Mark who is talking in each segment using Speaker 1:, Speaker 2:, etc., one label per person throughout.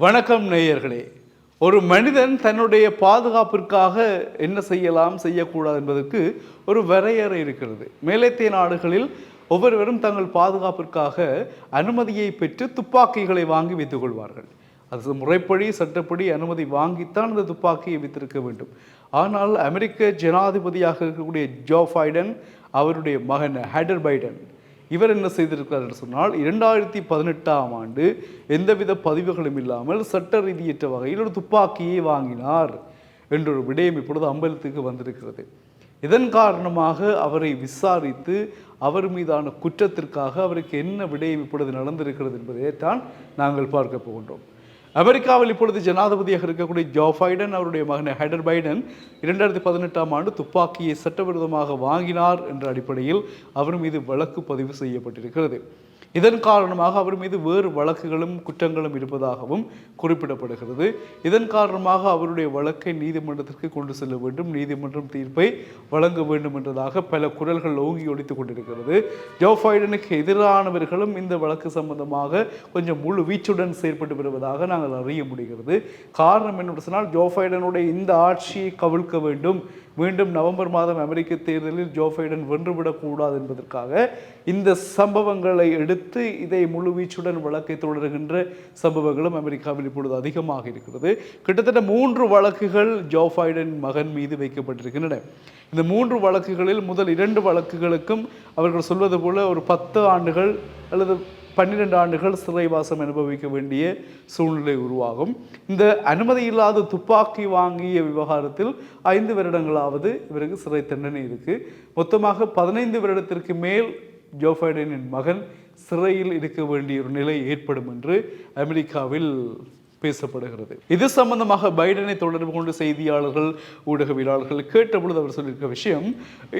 Speaker 1: வணக்கம் நேயர்களே. ஒரு மனிதன் தன்னுடைய பாதுகாப்பிற்காக என்ன செய்யலாம் செய்யக்கூடாது என்பதற்கு ஒரு வரையறை இருக்கிறது. மேலத்திய நாடுகளில் ஒவ்வொருவரும் தங்கள் பாதுகாப்பிற்காக அனுமதியை பெற்று துப்பாக்கிகளை வாங்கி வைத்துக் கொள்வார்கள். அது முறைப்படி சட்டப்படி அனுமதி வாங்கித்தான் அந்த துப்பாக்கியை வைத்திருக்க வேண்டும். ஆனால் அமெரிக்க ஜனாதிபதியாக இருக்கக்கூடிய ஜோ பைடன் அவருடைய மகன் ஹேடர் பைடன் இவர் என்ன செய்திருக்கிறார் என்று சொன்னால் இரண்டாயிரத்தி பதினெட்டாம் ஆண்டு எந்தவித பதிவுகளும் இல்லாமல் சட்ட ரீதியற்ற வகையில் ஒரு துப்பாக்கியை வாங்கினார் என்ற ஒரு விடயம் இப்பொழுது அம்பலத்துக்கு வந்திருக்கிறது. இதன் காரணமாக அவரை விசாரித்து அவர் மீதான குற்றத்திற்காக அவருக்கு என்ன விடயம் இப்பொழுது நடந்திருக்கிறது என்பதை தான் நாங்கள் பார்க்க போகின்றோம். அமெரிக்காவில் இப்பொழுது ஜனாதிபதியாக இருக்கக்கூடிய ஜோ பைடன் அவருடைய மகன் ஹைடர் பைடன் இரண்டாயிரத்தி பதினெட்டாம் ஆண்டு துப்பாக்கியை சட்டவிரோதமாக வாங்கினார் என்ற அடிப்படையில் அவர் மீது வழக்கு பதிவு செய்யப்பட்டிருக்கிறது. இதன் காரணமாக அவர் மீது வேறு வழக்குகளும் குற்றங்களும் இருப்பதாகவும் குறிப்பிடப்படுகிறது. இதன் காரணமாக அவருடைய வழக்கை நீதிமன்றத்திற்கு கொண்டு செல்ல வேண்டும். நீதிமன்றம் தீர்ப்பை வழங்க வேண்டும் என்றதாக பல குரல்கள் ஓங்கி ஒழித்துக் கொண்டிருக்கிறது. ஜோ பைடனுக்கு எதிரானவர்களும் இந்த வழக்கு சம்பந்தமாக கொஞ்சம் முழு வீச்சுடன் செயற்பட்டு வருவதாக நாங்கள் அறிய முடிகிறது. காரணம் என்ன சொன்னால் ஜோ பைடனுடைய இந்த ஆட்சியை கவிழ்க்க வேண்டும். மீண்டும் நவம்பர் மாதம் அமெரிக்க தேர்தலில் ஜோ பைடன் வென்றுவிடக்கூடாது என்பதற்காக இந்த சம்பவங்களை எடுத்து இதை முழுவீச்சுடன் வழக்கை தொடர்கின்ற சம்பவங்களும் அமெரிக்காவில் இப்பொழுது அதிகமாக இருக்கிறது. கிட்டத்தட்ட மூன்று வழக்குகள் ஜோ பைடன் மகன் மீது வைக்கப்பட்டிருக்கின்றன. இந்த மூன்று வழக்குகளில் முதல் இரண்டு வழக்குகளுக்கும் அவர்கள் சொல்வது போல ஒரு பத்து ஆண்டுகள் அல்லது பன்னிரெண்டு ஆண்டுகள் சிறைவாசம் அனுபவிக்க வேண்டிய சூழ்நிலை உருவாகும். இந்த அனுமதி இல்லாத துப்பாக்கி வாங்கிய விவகாரத்தில் ஐந்து வருடங்களாவது இவருக்கு சிறை தண்டனை இருக்குது மொத்தமாக பதினைந்து வருடத்திற்கு மேல் ஜோ பைடனின் மகன் சிறையில் இருக்க வேண்டிய ஒரு நிலை ஏற்படும் என்று அமெரிக்காவில் பேசப்படுகிறது. இது சம்பந்தமாக பைடனை தொடர்பு கொண்டு செய்தியாளர்கள் ஊடகவியலாளர்கள் கேட்டபொழுது அவர் சொல்லியிருக்க விஷயம்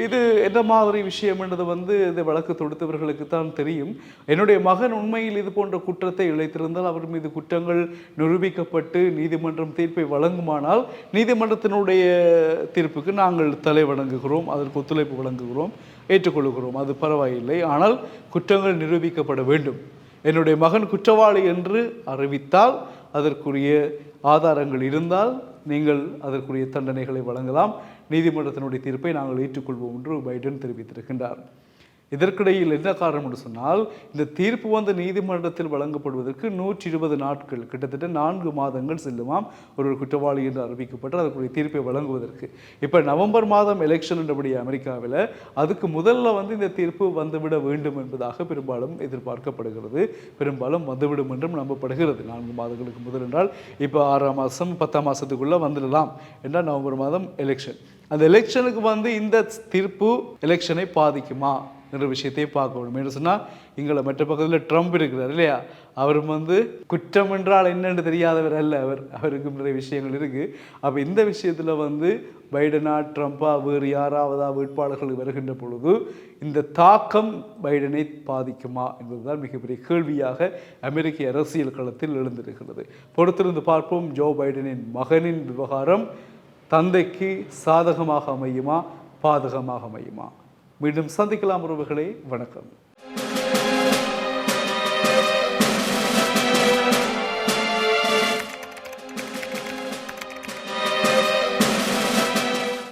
Speaker 1: இது என்ன மாதிரி விஷயம் என்றது வந்து இந்த வழக்கு தொடுத்தவர்களுக்கு தான் தெரியும். என்னுடைய மகன் உண்மையில் இது போன்ற குற்றத்தை இழைத்திருந்தால் அவர் மீது குற்றங்கள் நிரூபிக்கப்பட்டு நீதிமன்றம் தீர்ப்பை வழங்குமானால் நீதிமன்றத்தினுடைய தீர்ப்புக்கு நாங்கள் தலை வழங்குகிறோம் அதற்கு ஒத்துழைப்பு வழங்குகிறோம் ஏற்றுக்கொள்கிறோம். அது பரவாயில்லை. ஆனால் குற்றங்கள் நிரூபிக்கப்பட வேண்டும். என்னுடைய மகன் குற்றவாளி என்று அறிவித்தால் அதற்குரிய ஆதாரங்கள் இருந்தால் நீங்கள் அதற்குரிய தண்டனைகளை வழங்கலாம். நீதிமன்றத்தினுடைய தீர்ப்பை நாங்கள் ஏற்றுக்கொள்வோம் என்று பைடன் தெரிவித்திருக்கின்றார். இதற்கிடையில் என்ன காரணம் என்று சொன்னால் இந்த தீர்ப்பு வந்து நீதிமன்றத்தில் வழங்கப்படுவதற்கு நூற்றி இருபது நாட்கள் கிட்டத்தட்ட நான்கு மாதங்கள் செல்லுமாம். ஒரு குற்றவாளி என்று அறிவிக்கப்பட்டு அதற்குரிய தீர்ப்பை வழங்குவதற்கு. இப்போ நவம்பர் மாதம் எலெக்ஷன் என்றபடி அமெரிக்காவில் அதுக்கு முதல்ல வந்து இந்த தீர்ப்பு வந்துவிட வேண்டும் என்பதாக பெரும்பாலும் எதிர்பார்க்கப்படுகிறது. பெரும்பாலும் வந்துவிடும் என்றும் நம்பப்படுகிறது. நான்கு மாதங்களுக்கு முதல் என்றால் இப்போ ஆறாம் மாதம் பத்தாம் மாதத்துக்குள்ளே வந்துடலாம் என்றால் நவம்பர் மாதம் எலெக்ஷன் அந்த எலெக்ஷனுக்கு வந்து இந்த தீர்ப்பு எலெக்ஷனை பாதிக்குமா? என்ற விஷயத்தை பார்க்க வேண்டும். என்று சொன்னால் எங்களை மற்ற பக்கத்தில் ட்ரம்ப் இருக்கிறார் இல்லையா? அவர் வந்து குற்றம் என்றால் என்னென்று தெரியாதவர் அல்ல அவர். அவருக்கு நிறைய விஷயங்கள் இருக்குது அப்போ இந்த விஷயத்தில் வந்து பைடனா ட்ரம்ப்பா வேறு யாராவதா வேட்பாளர்கள் வருகின்ற பொழுது இந்த தாக்கம் பைடனை பாதிக்குமா என்பதுதான் மிகப்பெரிய கேள்வியாக அமெரிக்க அரசியல் களத்தில் எழுந்திருக்கிறது. பொறுத்திருந்து பார்ப்போம் ஜோ பைடனின் மகனின் விவகாரம் தந்தைக்கு சாதகமாக அமையுமா பாதகமாக அமையுமா? மீண்டும் சந்திக்கலாம் உறவுகளே. வணக்கம்.